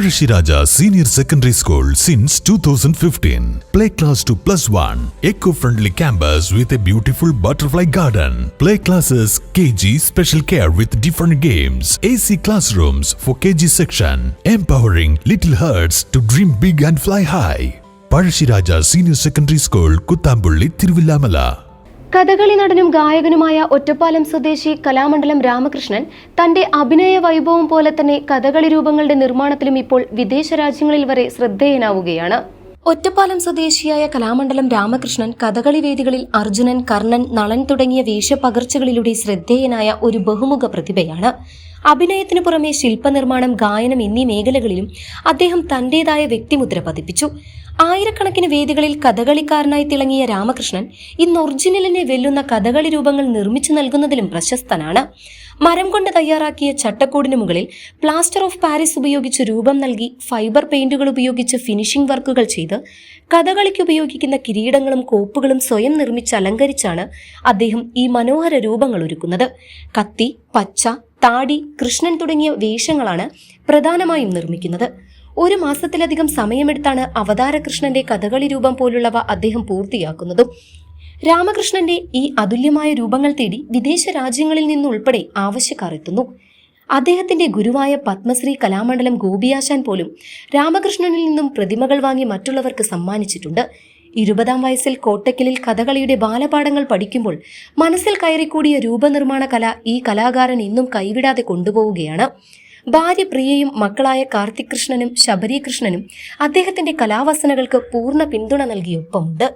Pazhashiraja Senior Secondary School since 2015. Play class to plus one. Eco-friendly campus with a beautiful butterfly garden. Play classes KG special care with different games. AC classrooms for KG section. Empowering little hearts to dream big and fly high. Pazhashiraja Senior Secondary School, Kuttambulli, Thiruvillamala. Kathakali നടനും ഗായകനുമായ ഒറ്റപ്പാലം സ്വദേശി കലാമണ്ഡലം രാമകൃഷ്ണൻ തന്റെ അഭിനയ വൈഭവം പോലെ തന്നെ കഥകളി രൂപങ്ങളുടെ നിർമ്മാണത്തിലും ഇപ്പോൾ വിദേശ രാജ്യങ്ങളിൽ വരെ ശ്രദ്ധേയനാവുകയാണ്. ഒറ്റപ്പാലം സ്വദേശിയായ കലാമണ്ഡലം രാമകൃഷ്ണൻ കഥകളി വേദികളിൽ അർജുനൻ കർണൻ നളൻ തുടങ്ങിയ വേഷപകർച്ചകളിലൂടെ ശ്രദ്ധേയനായ ഒരു ബഹുമുഖ പ്രതിഭയാണ്. അഭിനയത്തിനു പുറമെ ശില്പനിർമ്മാണം ഗായനം എന്നീ മേഖലകളിലും അദ്ദേഹം തന്റേതായ വ്യക്തിമുദ്ര പതിപ്പിച്ചു. ആയിരക്കണക്കിന് വേദികളിൽ കഥകളിക്കാരനായി തിളങ്ങിയ രാമകൃഷ്ണൻ ഇന്ന് ഒറിജിനലിനെ വെല്ലുന്ന കഥകളി രൂപങ്ങൾ നിർമ്മിച്ചു നൽകുന്നതിലും പ്രശസ്തനാണ്. മരം കൊണ്ട് തയ്യാറാക്കിയ ചട്ടക്കൂടിന് മുകളിൽ പ്ലാസ്റ്റർ ഓഫ് പാരീസ് ഉപയോഗിച്ച് രൂപം നൽകി ഫൈബർ പെയിന്റുകൾ ഉപയോഗിച്ച് ഫിനിഷിംഗ് വർക്കുകൾ ചെയ്ത് കഥകളിക്ക് ഉപയോഗിക്കുന്ന കിരീടങ്ങളും കോപ്പുകളും സ്വയം നിർമ്മിച്ച് അലങ്കരിച്ചാണ് അദ്ദേഹം ഈ മനോഹര രൂപങ്ങൾ ഒരുക്കുന്നത്. കത്തി പച്ച താടി കൃഷ്ണൻ തുടങ്ങിയ വേഷങ്ങളാണ് പ്രധാനമായും നിർമ്മിക്കുന്നത്. ഒരു മാസത്തിലധികം സമയമെടുത്താണ് അവതാരകൃഷ്ണന്റെ കഥകളി രൂപം പോലുള്ളവ അദ്ദേഹം പൂർത്തിയാക്കുന്നതും. രാമകൃഷ്ണന്റെ ഈ അതുല്യമായ രൂപങ്ങൾ തേടി വിദേശ രാജ്യങ്ങളിൽ നിന്നുൾപ്പെടെ ആവശ്യക്കാർ എത്തുന്നു. അദ്ദേഹത്തിന്റെ ഗുരുവായ പത്മശ്രീ കലാമണ്ഡലം ഗോപിയാശാൻ പോലും രാമകൃഷ്ണനിൽ നിന്നും പ്രതിമകൾ വാങ്ങി മറ്റുള്ളവർക്ക് സമ്മാനിച്ചിട്ടുണ്ട്. ഇരുപതാം വയസ്സിൽ കോട്ടക്കലിൽ കഥകളിയുടെ ബാലപാഠങ്ങൾ പഠിക്കുമ്പോൾ മനസ്സിൽ കയറിക്കൂടിയ രൂപനിർമ്മാണ കല ഈ കലാകാരൻ ഇന്നും കൈവിടാതെ കൊണ്ടുപോവുകയാണ്. ഭാര്യ പ്രിയയും മക്കളായ കാർത്തിക് കൃഷ്ണനും ശബരി അദ്ദേഹത്തിന്റെ കലാവസനകൾക്ക് പൂർണ പിന്തുണ നൽകിയൊപ്പമുണ്ട്